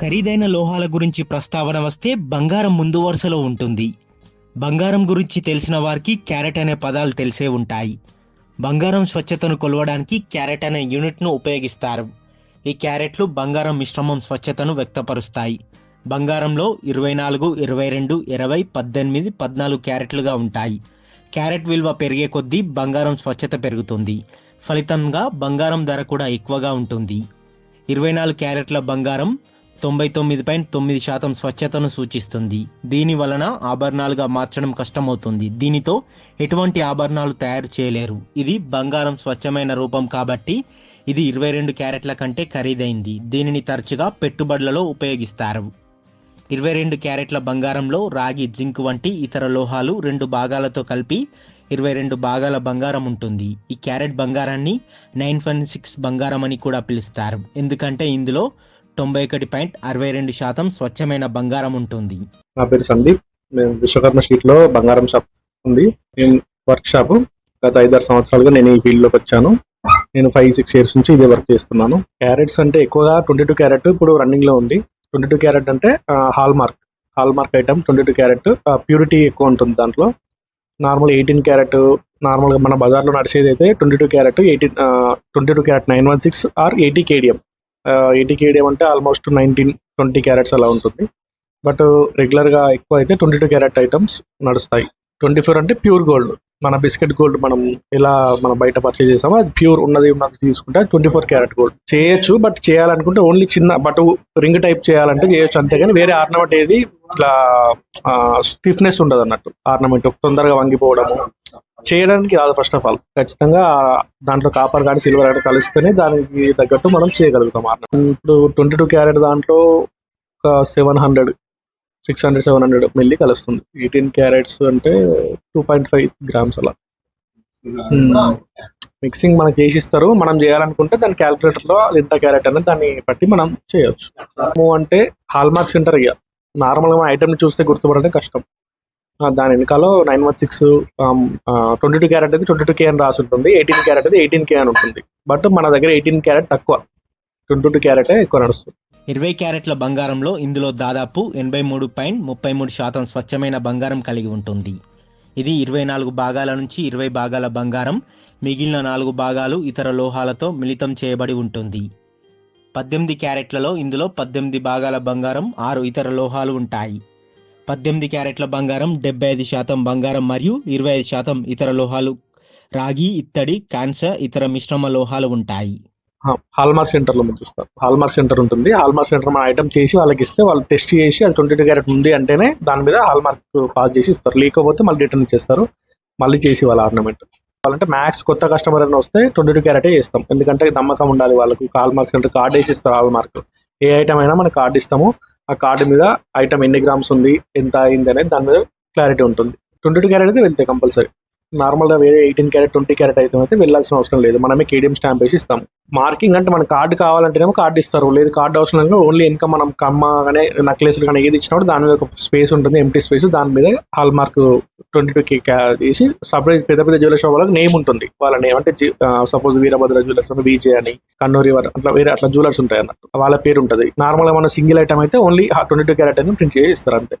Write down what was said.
ఖరీదైన లోహాల గురించి ప్రస్తావన వస్తే బంగారం ముందు వరుసలో ఉంటుంది. బంగారం గురించి తెలిసిన వారికి క్యారెట్ అనే పదాలు తెలిసే ఉంటాయి. బంగారం స్వచ్ఛతను కొలవడానికి క్యారెట్ అనే యూనిట్ను ఉపయోగిస్తారు. ఈ క్యారెట్లు బంగారం మిశ్రమం స్వచ్ఛతను వ్యక్తపరుస్తాయి. బంగారంలో ఇరవై నాలుగు ఇరవై రెండు ఇరవై పద్దెనిమిది పద్నాలుగు క్యారెట్లుగా ఉంటాయి. క్యారెట్ విలువ పెరిగే కొద్దీ బంగారం స్వచ్ఛత పెరుగుతుంది. ఫలితంగా బంగారం ధర కూడా ఎక్కువగా ఉంటుంది. ఇరవై నాలుగు క్యారెట్ల బంగారం తొంభై తొమ్మిది పాయింట్ తొమ్మిది శాతం స్వచ్ఛతను సూచిస్తుంది. దీని వలన ఆభరణాలుగా మార్చడం కష్టమవుతుంది. దీనితో ఎటువంటి ఆభరణాలు తయారు చేయలేరు. ఇది బంగారం స్వచ్ఛమైన రూపం కాబట్టి ఇది ఇరవై రెండు క్యారెట్ల కంటే ఖరీదైంది. దీనిని తరచుగా పెట్టుబడులలో ఉపయోగిస్తారు. ఇరవై రెండు క్యారెట్ల బంగారంలో రాగి జింక్ వంటి ఇతర లోహాలు రెండు భాగాలతో కలిపి ఇరవై రెండు భాగాల బంగారం ఉంటుంది. ఈ క్యారెట్ బంగారాన్ని నైన్ వన్ సిక్స్ బంగారం అని కూడా పిలుస్తారు. ఎందుకంటే ఇందులో తొంభై ఒకటి పాయింట్ అరవై రెండు శాతం స్వచ్ఛమైన బంగారం ఉంటుంది. నా పేరు సందీప్. మేము విశ్వకర్మ స్ట్రీట్లో బంగారం షాప్ ఉంది. నేను వర్క్ షాప్. గత ఐదారు సంవత్సరాలుగా నేను ఈ ఫీల్డ్లోకి వచ్చాను. నేను ఫైవ్ సిక్స్ ఇయర్స్ నుంచి ఇదే వర్క్ చేస్తున్నాను. క్యారెట్స్ అంటే ఎక్కువగా ట్వంటీ టూ క్యారెట్ ఇప్పుడు రన్నింగ్లో ఉంది. ట్వంటీ టూ క్యారెట్ అంటే hallmark hallmark item twenty two carat. Purity ఎక్కువ ఉంటుంది దాంట్లో. నార్మల్ ఎయిటీన్ క్యారెట్ నార్మల్గా మన బజార్లో నడిచేది అయితే twenty two carat eighteen twenty two carat nine one six or eighty KDM. Eighty KDM అంటే ఆల్మోస్ట్ నైన్టీన్ ట్వంటీ క్యారెట్స్ అలా ఉంటుంది. బట్ రెగ్యులర్గా ఎక్కువ అయితే ట్వంటీ టూ క్యారెట్ ఐటమ్స్ నడుస్తాయి. ట్వంటీ ఫోర్ అంటే ప్యూర్ గోల్డ్ మన బిస్కెట్ గోల్డ్ మనం ఎలా మనం బయట పర్చేజ్ చేసామో అది ప్యూర్ ఉన్నది ఉన్నది తీసుకుంటే ట్వంటీ ఫోర్ క్యారెట్ గోల్డ్ చేయొచ్చు బట్ చేయాలనుకుంటే ఓన్లీ చిన్న బట్ రింగ్ టైప్ చేయాలంటే చేయొచ్చు. అంతేగాని వేరే ఆర్నమెంట్ ఏది ఇట్లా స్టిఫ్నెస్ ఉండదు అన్నట్టు ఆర్నమెంట్ తొందరగా వంగిపోవడము. చేయడానికి రాదు ఫస్ట్ ఆఫ్ ఆల్ ఖచ్చితంగా దాంట్లో కాపర్ కానీ సిల్వర్ కానీ కలిస్తేనే దానికి తగ్గట్టు మనం చేయగలుగుతాం ఇప్పుడు ట్వంటీ టూ క్యారెట్ దాంట్లో ఒక seven hundred six hundred seven hundred milli కలుస్తుంది. ఎయిటీన్ క్యారెట్స్ అంటే టూ పాయింట్ ఫైవ్ గ్రామ్స్ అలా. మిక్సింగ్ మనకి చేసి ఇస్తారు. మనం చేయాలనుకుంటే దాని క్యాలిక్యులేటర్లో అది ఎంత క్యారెట్ అనేది దాన్ని బట్టి మనం చేయొచ్చు. అంటే హాల్ మార్క్ సెంటర్ ఇక నార్మల్గా ఐటమ్ చూస్తే గుర్తుపడడం కష్టం. దాని వెనకాల nine one six twenty two carat అయితే ట్వంటీ టూ కే అని రాసి ఉంటుంది ఎయిటీన్ క్యారెట్ అయితే ఎయిటీన్ కే అని ఉంటుంది. బట్ మన దగ్గర ఎయిటీన్ క్యారెట్ తక్కువ. ట్వంటీ టూ క్యారెట్ ఎక్కువ నడుస్తుంది. ఇరవై క్యారెట్ల బంగారంలో ఇందులో దాదాపు ఎనభై మూడు పాయింట్ ముప్పై మూడు శాతం స్వచ్ఛమైన బంగారం కలిగి ఉంటుంది. ఇది ఇరవై నాలుగు భాగాల నుంచి ఇరవై భాగాల బంగారం మిగిలిన నాలుగు భాగాలు ఇతర లోహాలతో మిళితం చేయబడి ఉంటుంది. పద్దెనిమిది క్యారెట్లలో ఇందులో పద్దెనిమిది భాగాల బంగారం ఆరు ఇతర లోహాలు ఉంటాయి. పద్దెనిమిది క్యారెట్ల బంగారం డెబ్బై ఐదు శాతం బంగారం మరియు ఇరవై ఐదు శాతం ఇతర లోహాలు. రాగి ఇత్తడి క్యాన్సర్ ఇతర మిశ్రమ లోహాలు ఉంటాయి. హాల్మార్క్ సెంటర్లో మనం చూస్తారు హాల్మార్క్ సెంటర్ ఉంటుంది. హాల్మార్క్ సెంటర్ మన ఐటమ్ చేసి వాళ్ళకి ఇస్తే వాళ్ళు టెస్ట్ చేసి అది ట్వంటీ టూ క్యారెట్ ఉంది అంటేనే దాని మీద హాల్మార్క్ పాస్ చేసి ఇస్తారు. లేకపోతే మళ్ళీ రిటర్న్ ఇచ్చేస్తారు. మళ్ళీ చేసి వాళ్ళ ఆర్నమెంట్ వాళ్ళంటే మ్యాక్స్ కొత్త కస్టమర్ అని వస్తే ట్వంటీ టూ క్యారెటే ఇస్తాం ఎందుకంటే నమ్మకం ఉండాలి వాళ్ళకు. హాల్మార్క్ సెంటర్ కార్డ్ వేసి ఇస్తారు హాల్మార్క్ ఏ ఐటమ్ అయినా మనకు కార్డు ఇస్తాము. ఆ కార్డు మీద ఐటమ్ ఎన్ని గ్రామ్స్ ఉంది ఎంత అయింది అనేది దాని మీద క్లారిటీ ఉంటుంది. ట్వంటీ టూ క్యారెట్ అయితే వెళ్తాయి కంపల్సరీ. నార్మల్గా వేరే ఎయిటీన్ క్యారెట్ ట్వంటీ క్యారెట్ అయితే అయితే వెళ్ళాల్సిన అవసరం లేదు. మనమే కేడిఎం స్టాంప్ వేసి ఇస్తాం మార్కింగ్ అంటే మన కార్డు కావాలంటేనేమో కార్డు ఇస్తారు. లేదు కార్డు అవసరం లేదు ఓన్లీ ఇంకా మనం కమ్మ కానీ నెక్లెస్లు కానీ ఏది ఇచ్చినప్పుడు దాని మీద ఒక స్పేస్ ఉంటుంది. ఎంటీ స్పేస్ దాని మీద hallmark twenty two K తీసి సపరేట్ పెద్ద పెద్ద జ్యువెలర్ షాప్ వాళ్ళకి నేమ్ ఉంటుంది. వాళ్ళ నేమ్ అంటే సపోజ్ వీరభద్ర జ్యువెలర్స్ అని విజయ్ అని కన్నూరి వారు అట్లా వేరే అట్లా జ్యువెలర్స్ ఉంటాయి అన్నట్టు. వాళ్ళ పేరు ఉంటుంది. నార్మల్గా మన సింగిల్ ఐటమ్ అయితే ఓన్లీ ట్వంటీ టూ క్యారెట్ అని ప్రింట్ చేసి ఇస్తారు అంతే.